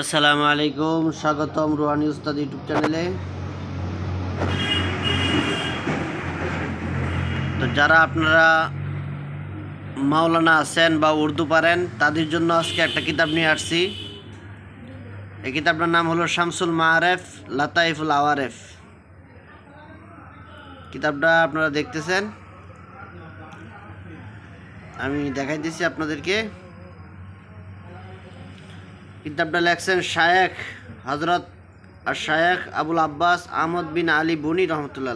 আসসালামু আলাইকুম, স্বাগতম রুহানি উস্তাদ ইউটিউব চ্যানেলে। তো যারা আপনারা মাওলানা আছেন বা উর্দু পারেন, তাদের জন্য আজকে একটা কিতাব নিয়ে আসছি। এই কিতাবটার নাম হলো শামসুল মাহারেফ লাতাইফুল আওয়ারেফ। কিতাবটা আপনারা দেখতেছেন। আমি দেখাইতেছি আপনাদেরকে। কিতাবটা লেখছেন শায়েখ হজরত আর শায়েখ আবুল আব্বাস আহমদ বিন আলী বনি রহমতুল্লাহ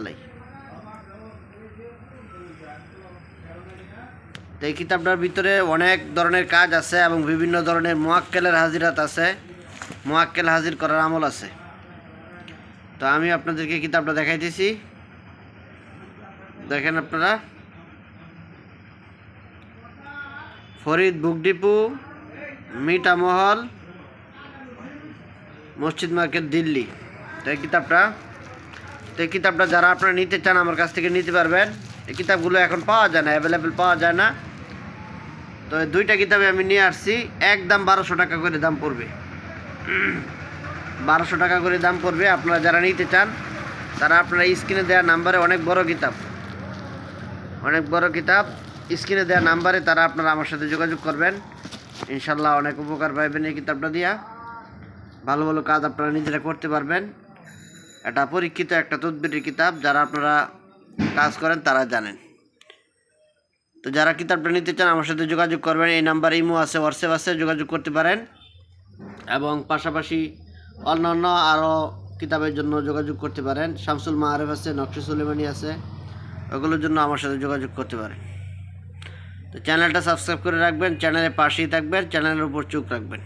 তো এই কিতাবটার ভিতরে অনেক ধরনের কাজ আছে এবং বিভিন্ন ধরনের মোয়াক্কেলের হাজিরাত আছে। মোয়াক্কেল হাজির করার আমল আছে। তো আমি আপনাদেরকে কিতাবটা দেখাইতেছি দেখেন আপনারা। ফরিদ বুক ডিপু মিঠামহল মসজিদ মার্কেট দিল্লি। তো এই কিতাবটা, তো এই কিতাবটা যারা আপনারা নিতে চান আমার কাছ থেকে নিতে পারবেন। এই কিতাবগুলো এখন পাওয়া যায় না অ্যাভেলেবেল পাওয়া যায় না। তো এই দুইটা কিতাবে আমি নিয়ে আসছি একদম বারোশো টাকা করে দাম পড়বে। বারোশো টাকা করে দাম পড়বে, আপনারা যারা নিতে চান, তারা আপনারা স্ক্রিনে দেওয়া নাম্বারে অনেক বড় কিতাব, অনেক বড় কিতাব, স্ক্রিনে দেওয়া নাম্বারে তারা আপনারা আমার সাথে যোগাযোগ করবেন। ইনশাল্লাহ অনেক উপকার পাইবেন এই কিতাবটা দিয়া। ভালো ভালো কাজ আপনারা নিজেরা করতে পারবেন। এটা পরীক্ষিত একটা তদবিরের কিতাব, যারা আপনারা কাজ করেন তারা জানেন। তো যারা কিতাবটা নিতে চান, আমার সাথে যোগাযোগ করবেন। এই নাম্বার ইমো আছে, হোয়াটসঅ্যাপ আছে, যোগাযোগ করতে পারেন। এবং পাশাপাশি অন্যান্য আরও কিতাবের জন্য যোগাযোগ করতে পারেন। শামসুল মাহারেফ আছে, নকশি সুলেমানি আছে, ওগুলোর জন্য আমার সাথে যোগাযোগ করতে পারেন। তো চ্যানেলটা সাবস্ক্রাইব করে রাখবেন, চ্যানেলের পাশেই থাকবেন, চ্যানেলের উপর চোখ রাখবেন।